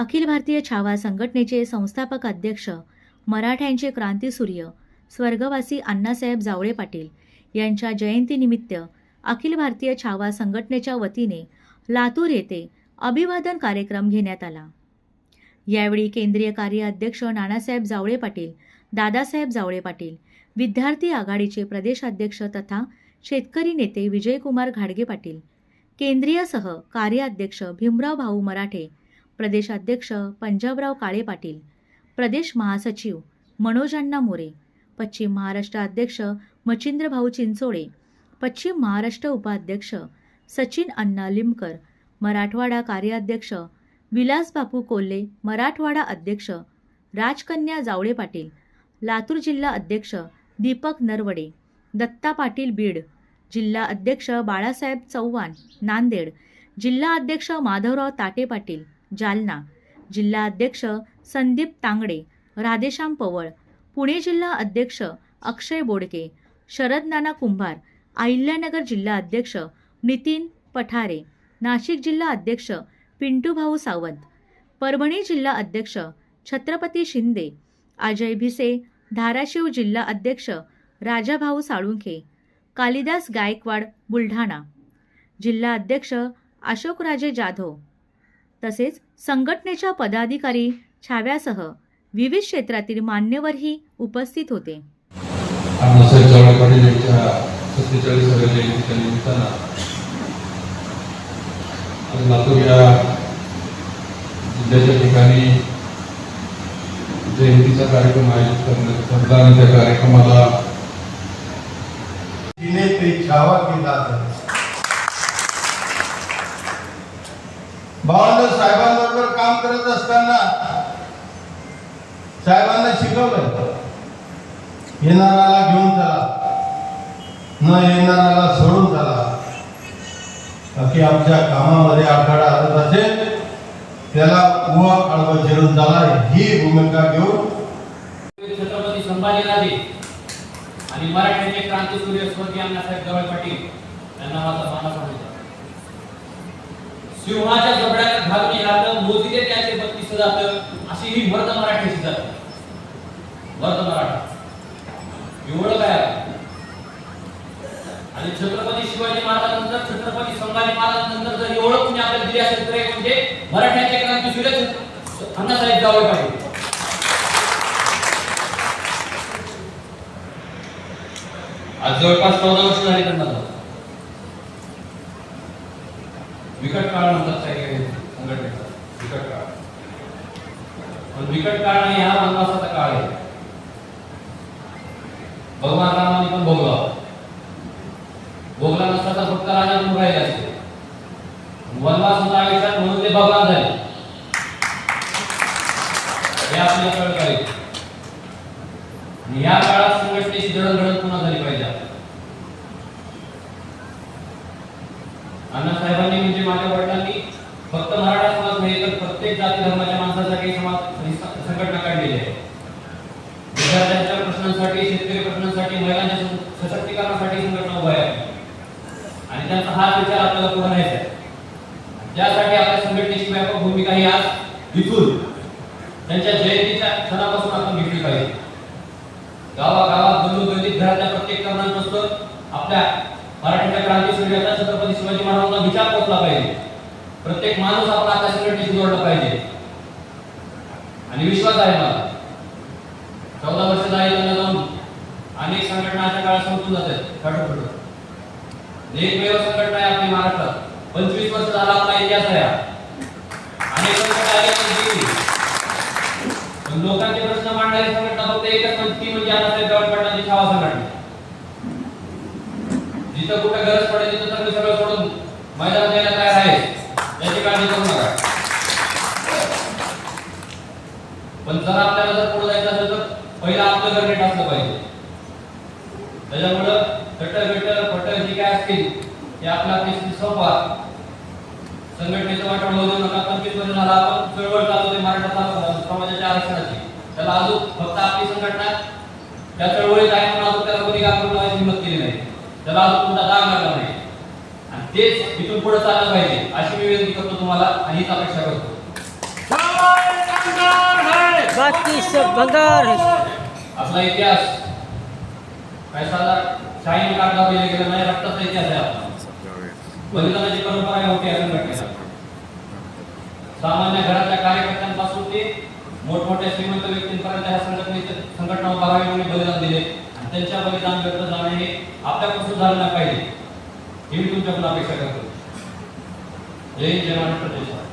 अखिल भारतीय छावा संघटनेचे संस्थापक अध्यक्ष मराठ्यांचे क्रांतीसूर्य स्वर्गवासी अण्णासाहेब जावळे पाटील यांच्या जयंतीनिमित्त अखिल भारतीय छावा संघटनेच्या वतीने लातूर येथे अभिवादन कार्यक्रम घेण्यात आला. यावेळी केंद्रीय कार्य अध्यक्ष नानासाहेब जावळे पाटील दादासाहेब जावळे पाटील विद्यार्थी आघाडीचे प्रदेशाध्यक्ष तथा शेतकरी नेते विजयकुमार घाडगे पाटील केंद्रीयसह कार्याध्यक्ष भीमराव भाऊ मराठे प्रदेशाध्यक्ष पंजाबराव काळे पाटील प्रदेश महासचिव मनोजांना मोरे पश्चिम महाराष्ट्र अध्यक्ष मचिंद्रभाऊ चिंचोळे पश्चिम महाराष्ट्र उपाध्यक्ष सचिन अण्णा लिमकर मराठवाडा कार्याध्यक्ष विलास बापू कोल्हे मराठवाडा अध्यक्ष राजकन्या जावळे पाटील लातूर जिल्हा अध्यक्ष दीपक नरवडे दत्ता पाटील बीड जिल्हा अध्यक्ष बाळासाहेब चव्हाण नांदेड जिल्हा अध्यक्ष माधवराव ताटे पाटील जालना. जिल्हा अध्यक्ष संदीप तांगडे राधेश्याम पवळ पुणे जिल्हा अध्यक्ष अक्षय बोडके शरद नाना कुंभार अहिल्यानगर जिल्हा अध्यक्ष नितीन पठारे नाशिक जिल्हा अध्यक्ष पिंटूभाऊ सावंत परभणी जिल्हा अध्यक्ष छत्रपती शिंदे अजय भिसे धाराशिव जिल्हा अध्यक्ष राजाभाऊ साळुंखे कालिदास गायकवाड बुलढाणा. जिल्हा अध्यक्ष अशोकराजे जाधव तसेच संघटनेच्या पदाधिकारी छाव्यासह विविध क्षेत्रातील मान्यवरही उपस्थित होते. लातूर या जिल्ह्याच्या ठिकाणी जयंतीचा कार्यक्रम आयोजित करण्यात ठरला आणि त्या कार्यक्रमाला जिने पे छावा केला करत असताना साहेबांना शिकवलं येणाराला घेऊन चला न येणाराला सोडून चला. बाकी आमच्या कामामध्ये आखाडा आलत असेल त्याला उवा आडवा चिरून झाला ही भूमिका घेऊन. छत्रपती संभाजीराजे आणि मराठ्यांचे क्रांतीसूर्य स्वर्गीय अण्णासाहेब गवळ पाटील यांना माझा मानस सिंहाच्या जबड्यात घालून घातलं मोदीने त्याचे बत्तीस जातं. अशी ही वर्ध मराठीची जात. वर्ध मराठा. एवढं काय आणि छत्रपती शिवाजी महाराजांनंतर छत्रपती संभाजी महाराजांनंतर जर एवढं कुणी आपल्याला दिली असेल तर एक म्हणजे मराठ्यांचे क्रांतीसूर्य अण्णासाहेब जावळे पाहिजे आज जवळपास चौदा वर्ष झाली त्यांना जाऊन. विकट काळ म्हणतात काही काही संघटनेचा. विकट काळ. पण विकट काळ नाही हा वनवासाचा काळ आहे. भगवान रामाने पण भोगला. भोगला नसता तर फक्त राजा म्हणून राहिले असते. वनवास होता आयुष्यात म्हणून ते भगवान झाले. हे आपल्याला कळत पाहिजे आणि या काळात संघटनेची जडणघडण पुन्हा झाली पाहिजे. साहेबांनी म्हणजे माझ्या वडिलांनी फक्त मराठा समाज नाही तर प्रत्येक जाती धर्माच्या माणसासाठी समाज संघटना काढलेली आहे. विद्यार्थ्यांच्या प्रश्नांसाठी शेतकरी प्रश्नांसाठी महिलांच्या सशक्तीकरणासाठी संघटना उभा आहे आणि त्यांचा हा विचार आपल्याला पुढे न्यायचा आहे. त्यासाठी आपल्या संघटनेची व्यापक भूमिका ही आज इथून त्यांच्या जयंतीच्या क्षणापासून आपण घेतली पाहिजे. गावागावात गल्लोगल्लीत घरातल्या प्रत्येक कारणांपासून आपल्या मराठीच्या क्रांती सूर्याचा छत्रपती शिवाजी महाराजांना विचार पोचला पाहिजे. प्रत्येक माणूस आपला आपल्या जोडला पाहिजे. आणि विश्वास आहे मला. चौदा वर्ष झाली जाऊन अनेक संघटना अशा काळात संपून जातात. खटोखट एकमेव संघटना आहे आपली महाराष्ट्रात पंचवीस वर्ष झाला आपला इतिहास आहे अनेक संघटना आल्या पण लोकांचे प्रश्न मांडणारी संघटना फक्त एकच म्हणजे ती म्हणजे अण्णासाहेब जावळे पाटलांची छावा संघटना जिथं कुठं गरज पडेल तिथं तर मी सगळं सोडून मैदानात द्यायला तयार आहे. याची काळजी करू नका. पण जर आपल्याला जर पुढे जायचं असेल तर पहिलं आपलं घर नीट असलं पाहिजे. त्याच्यामुळं कट्टर बिट्टर पट्टर जे काय असतील ते आपला आपली संवाद संघटनेचं वाटण होऊ देऊ नका. पंचवीस वर्ष झाला आपण चळवळ चालवते मराठा समाजाच्या आरक्षणाची. त्याला अजून फक्त आपली संघटना त्या चळवळीत आहे म्हणून अजून त्याला कोणी काम करून हिंमत केली नाही. त्याला अजून कोणता दाग लागला नाही तेच इथून पुढे चाललं पाहिजे. अशी मी विनंती करतो तुम्हाला आणि हीच अपेक्षा करतो. बाकी सब भंगार है। आपला इतिहास. काय साधा शाहीने काढला पहिले गेला नाही रक्ताचा इतिहास आहे आपला. बलिदानाची परंपरा आहे मोठी सामान्य घरातल्या कार्यकर्त्यांपासून ते मोठमोठ्या श्रीमंत व्यक्तींपर्यंत ह्या संघटनेचे संघटना उभारावी म्हणून बलिदान दिले. आणि त्यांच्या बलिदान व्यक्त झाले हे आपल्यापासून झालं नाही पाहिजे. ही मी तुमच्याकडून अपेक्षा करतो. जय हिंद जय महाराष्ट्र जय श्री